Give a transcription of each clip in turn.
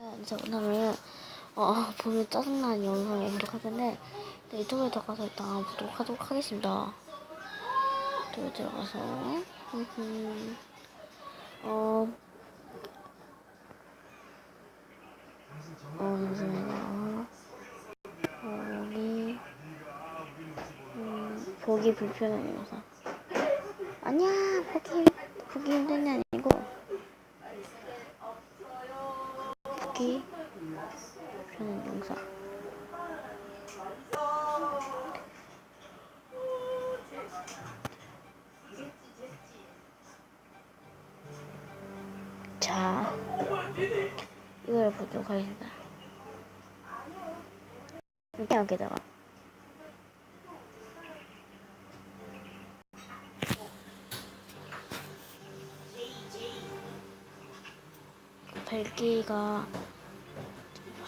그래서 오늘은 어, 보면 짜증나는 영상을 보도록 할 텐데 네, 유튜브에 들어가서 일단 보도록 하도록 하겠습니다. 유튜브에 들어가서 음, 어, 어, 잠시만요. 어, 여기 음, 보기 불편한 영상. 아니야, 보기 보기 힘든 게 아니고 보기 불편한 영상. 자, 이걸 보도록 하겠습니다. 이렇게 여기다가 밝기가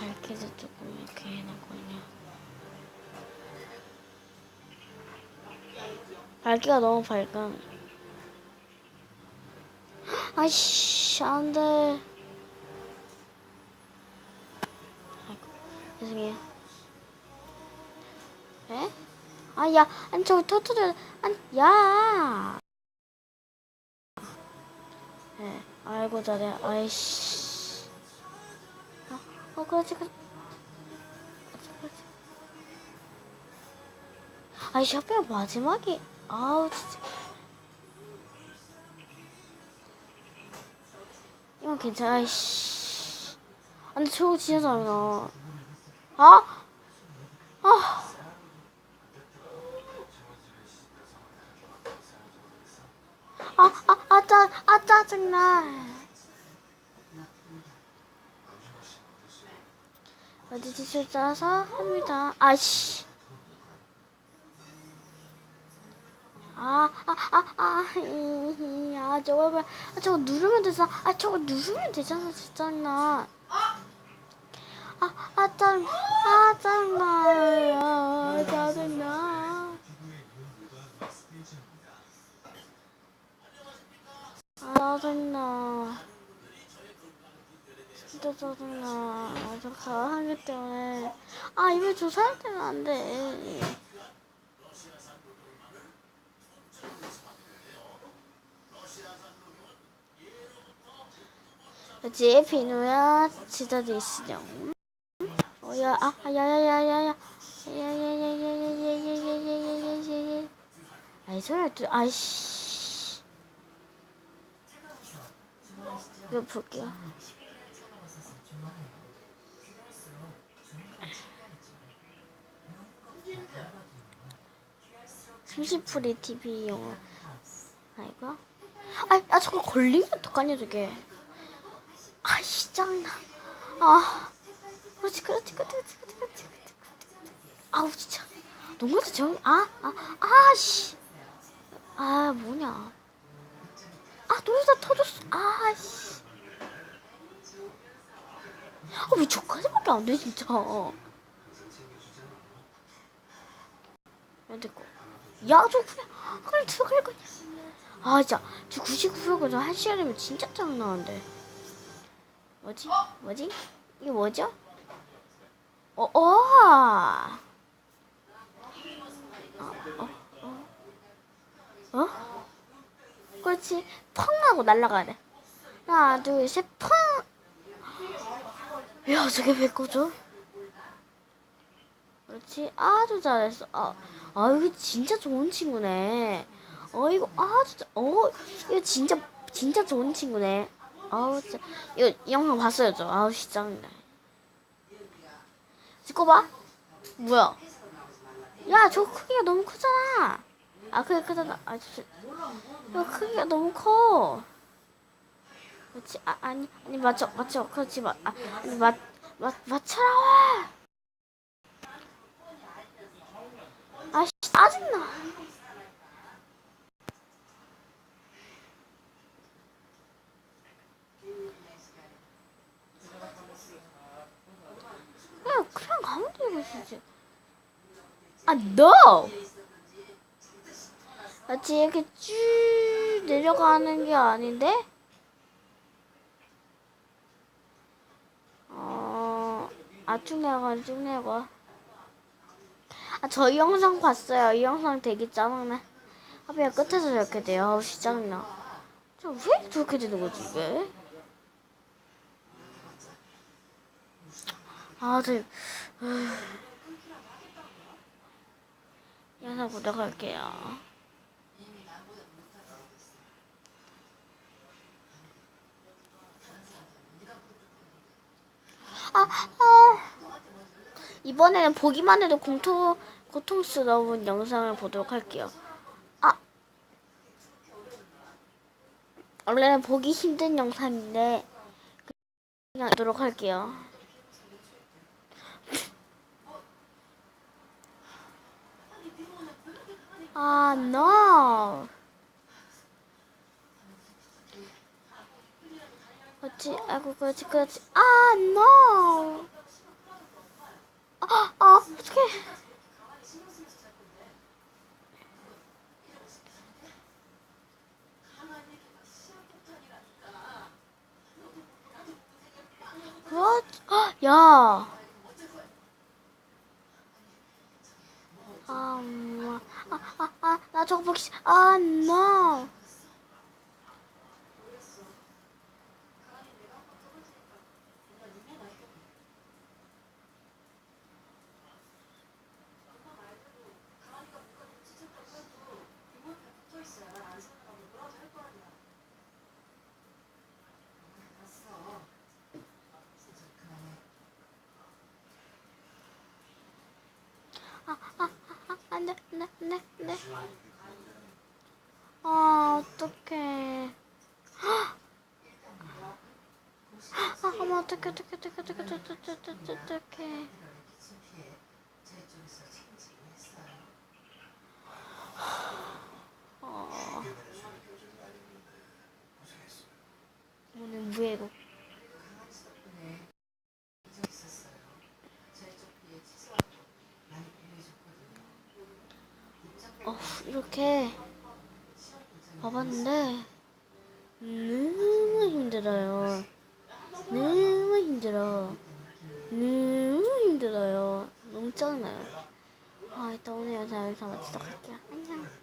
밝기도 조금 이렇게 해놨거든요. 밝기가 너무 밝음. 아이씨, 안 돼. 아이고, 죄송해요. 에? 아, 야, 아니, 저기 터트려, 아니, 야! 네, 아이고, 잘해. 아이씨. 어, 어, 그렇지, 그렇지. 그렇지. 아이씨, 하필 마지막이, 아우, 진짜. 이건 괜찮아, 아이씨. 아, 근데 저거 진짜 잘나 아! 아! 아, 아, 아, 짜, 아, 짜증나. 어디 지출 짜서 합니다. 아씨. 아, 아, 아, 아, 이, 이, 아, 저거, 왜- 아, 저거 누르면 되잖아. 아, 저거 누르면 되잖아, 진짜 나. 아, 아, 짠, 아, 짜증나. 아, 짜증나. 아, 짜증나. 진짜 짜증나. 아, 저 가하기 때문에. 아, 입에 조사할 때는 안 돼. 그치, 비누야, 지다도 있으렴. 어, 야, 아, 아, 야, 야, 야, 야, 야. 야, 야, 야, 야, 야, 야, 야, 야, 야, 야, 야, 야, 야. 아이, 소리를 또, 아이씨. 이거 볼게요. 삼십풀이 TV 영화. 아, 이거? 아, 아, 저거 걸리면 어떡하냐, 저게. 아이씨, 짱나. 아. 그렇지, 그렇지, 그렇지, 그렇지, 그렇지, 그렇지. 아우, 진짜. 농구도 정, 아, 아, 아, 씨. 아, 뭐냐. 아, 노래다 터졌어. 아, 씨. 아, 왜 저까지밖에 안 돼, 진짜. 안 됐고. 야, 저 그냥, 그냥 들어갈 거냐. 아, 진짜. 저 99%거든. 한 시간이면 진짜 짱 나는데. 뭐지? 뭐지? 이게 뭐죠? 어, 어. 어, 어, 어. 어? 그렇지. 펑 하고 날아가야 돼. 하나, 둘, 셋, 펑! 야, 저게 왜 꺼져? 그렇지. 아주 잘했어. 아, 아, 이거 진짜 좋은 친구네. 어, 이거 아주, 잘- 어, 이거 진짜, 진짜 좋은 친구네. 아우, 진짜. 이거, 이 영상 봤어요, 저. 아우, 진짜. 찍고 봐. 뭐야? 야, 저 크기가 너무 크잖아. 아, 그게 크잖아. 아, 저, 이거 크기가 너무 커. 그렇지. 아, 아니, 아니, 맞춰, 맞춰. 그렇지, 맞, 아, 아니, 맞, 맞, 맞춰라. 아, 씨, 짜증나. 그냥. 아, no! 마치 이렇게 쭉 내려가는 게 아닌데? 어, 아, 쭉 내려가, 쭉 내려가. 아, 저이 영상 봤어요. 이 영상 되게 짜증나. 하비야 끝에서 이렇게 돼요. 아우, 씨, 짜증나. 저왜 저렇게 되는 거지, 이게? 아, 저, 으. 이 영상 보도록 할게요. 아, 아. 이번에는 보기만 해도 공통, 고통스러운 영상을 보도록 할게요. 아. 원래는 보기 힘든 영상인데, 그냥 하도록 할게요. 아, no. 그렇지, 아이고, 그렇지, 그렇지. 아, no. 아, 아, 어떡해. 그렇지. 아, 야. 아, 엄마. 아, 아, 아, 나 저거 보기 싫, 아, no. 아, 아, 아, 안 돼, 안 돼, 안 돼, 안 돼. 아, 어떡해. 아, 어머, 어떡해, 어떡해, 어떡해, 어떡해, 어떡해, 어떡해, 어떡해. 어. 오늘 무예고. 어, 이렇게 봐봤는데 너무 힘들어요. 너무 힘들어. 너무 힘들어요. 너무 짜증나요. 아, 일단 오늘 영상 여기서 마치도록 할게요. 안녕.